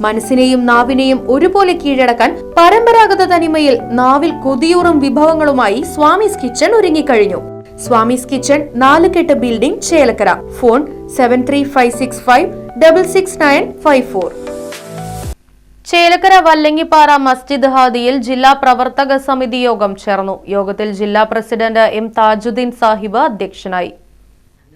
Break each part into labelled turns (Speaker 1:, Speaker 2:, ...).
Speaker 1: മനസ്സിനെയും നാവിനെയും ഒരുപോലെ കീഴടക്കാൻ പരമ്പരാഗത തനിമയിൽ നാവിൽ കൊതിയൂറും വിഭവങ്ങളുമായി സ്വാമിസ് കിച്ചൺ ഒരുങ്ങിക്കഴിഞ്ഞു. സ്വാമിസ് കിച്ചൺ നാലുകെട്ട് building Chelakkara. Phone seven three five six five double six nine five four Chelakkara Vallangippara മസ്ജിദ് ഹാദിയിൽ ജില്ലാ പ്രവർത്തക സമിതി യോഗം ചേർന്നു. യോഗത്തിൽ ജില്ലാ പ്രസിഡന്റ് എം താജുദ്ദീൻ സാഹിബ് അധ്യക്ഷനായി.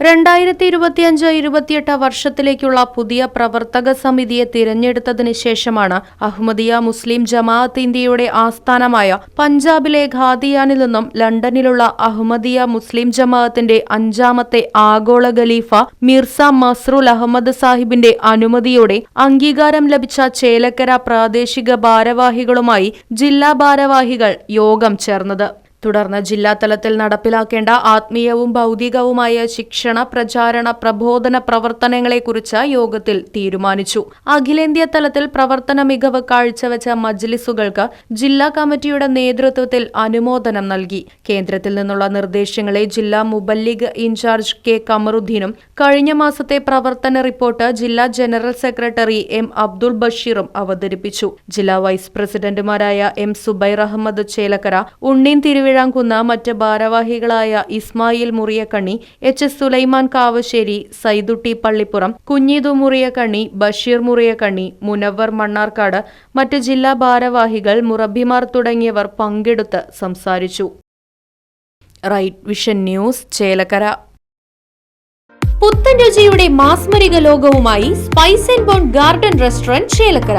Speaker 1: രണ്ടായിരത്തി ഇരുപത്തിയഞ്ച് ഇരുപത്തിയെട്ട് വർഷത്തിലേക്കുള്ള പുതിയ പ്രവർത്തക സമിതിയെ തിരഞ്ഞെടുത്തതിന് ശേഷമാണ് അഹമ്മദിയ മുസ്ലിം ജമാഅത്ത് ഇന്ത്യയുടെ ആസ്ഥാനമായ പഞ്ചാബിലെ ഖാദിയാനിൽ നിന്നും ലണ്ടനിലുള്ള അഹമ്മദിയ മുസ്ലിം ജമാഅത്തിന്റെ അഞ്ചാമത്തെ ആഗോള ഖലീഫ മിർസ മസ്രുൽ അഹമ്മദ് സാഹിബിന്റെ അനുമതിയോടെ അംഗീകാരം ലഭിച്ച ചേലക്കര പ്രാദേശിക ഭാരവാഹികളുമായി ജില്ലാ ഭാരവാഹികൾ യോഗം ചേർന്നത്. തുടർന്ന് ജില്ലാതലത്തിൽ നടപ്പിലാക്കേണ്ട ആത്മീയവും ഭൗതികവുമായ ശിക്ഷണ പ്രചാരണ പ്രബോധന പ്രവർത്തനങ്ങളെക്കുറിച്ച് യോഗത്തിൽ തീരുമാനിച്ചു. അഖിലേന്ത്യാ തലത്തിൽ പ്രവർത്തന മികവ് കാഴ്ചവെച്ച മജ്ലിസുകൾക്ക് ജില്ലാ കമ്മിറ്റിയുടെ നേതൃത്വത്തിൽ അനുമോദനം നൽകി. കേന്ദ്രത്തിൽ നിന്നുള്ള നിർദ്ദേശങ്ങളെ ജില്ലാ മുബല്ലിഗ് ഇൻചാർജ് കെ. കമറുദ്ദീനും കഴിഞ്ഞ മാസത്തെ പ്രവർത്തന റിപ്പോർട്ട് ജില്ലാ ജനറൽ സെക്രട്ടറി എം. അബ്ദുൾ ബഷീറും അവതരിപ്പിച്ചു. ജില്ലാ വൈസ് പ്രസിഡന്റുമാരായ എം. സുബൈർ അഹമ്മദ് ചേലക്കര ഉണ്ണീൻ തിരുവിഴ തിരുവിഴാംകുന്ന് മറ്റ് ഭാരവാഹികളായ ഇസ്മായിൽ മുറിയക്കണ്ണി എച്ച് എസ് സുലൈമാൻ കാവശ്ശേരി സൈദുട്ടി പള്ളിപ്പുറം കുഞ്ഞീതു മുറിയക്കണ്ണി ബഷീർ മുറിയക്കണ്ണി മുനവർ മണ്ണാർക്കാട് മറ്റ് ജില്ലാ ഭാരവാഹികൾ മുറബിമാർ തുടങ്ങിയവർ പങ്കെടുത്ത് സംസാരിച്ചു. Right Vision News Chelakkara. പുത്തൻ രുചിയുടെ മാസ്മരിക ലോകവുമായി Spice and Bon Garden restaurant Chelakkara.